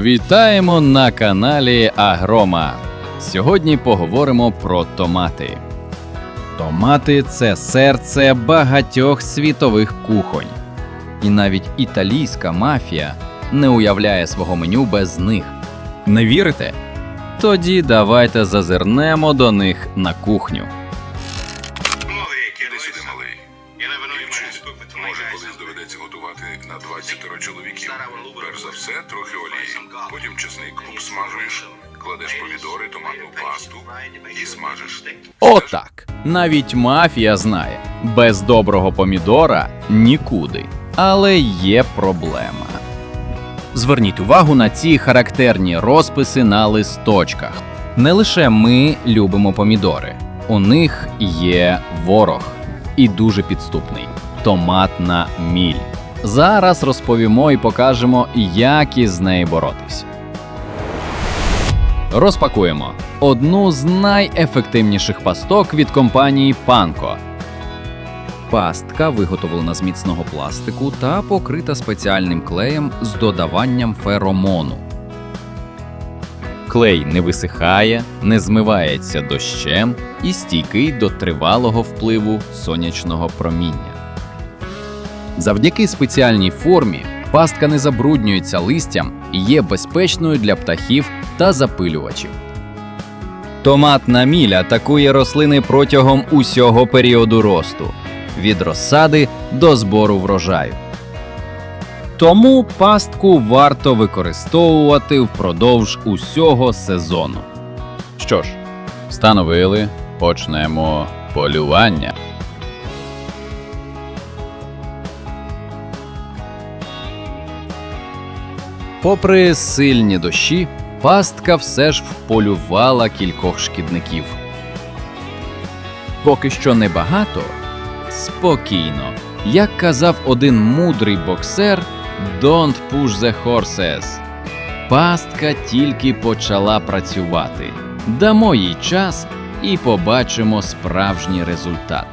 Вітаємо на каналі Агрома. Сьогодні поговоримо про томати. Томати це серце багатьох світових кухонь. І навіть італійська мафія не уявляє свого меню без них. Не вірите? Тоді давайте зазирнемо до них на кухню. Вчись. Може, колись доведеться готувати на 20 чоловіків. Перш за все, трохи олії. Потім чесник обсмажуєш, кладеш помідори, томатну пасту і смажиш. Отак. Навіть мафія знає, без доброго помідора нікуди. Але є проблема. Зверніть увагу на ці характерні розписи на листочках. Не лише ми любимо помідори, у них є ворог і дуже підступний томатна міль. Зараз розповімо і покажемо, як із нею боротись. Розпакуємо одну з найефективніших пасток від компанії Панко. Пастка виготовлена з міцного пластику та покрита спеціальним клеєм з додаванням феромону. Клей не висихає, не змивається дощем і стійкий до тривалого впливу сонячного проміння. Завдяки спеціальній формі пастка не забруднюється листям і є безпечною для птахів та запилювачів. Томатна міль атакує рослини протягом усього періоду росту від розсади до збору врожаю. Тому пастку варто використовувати впродовж усього сезону. Що ж, встановили, почнемо полювання. Попри сильні дощі, пастка все ж вполювала кількох шкідників. Поки що небагато, спокійно. Як казав один мудрий боксер, «Don't push the horses». Пастка тільки почала працювати. Дамо їй час і побачимо справжній результат.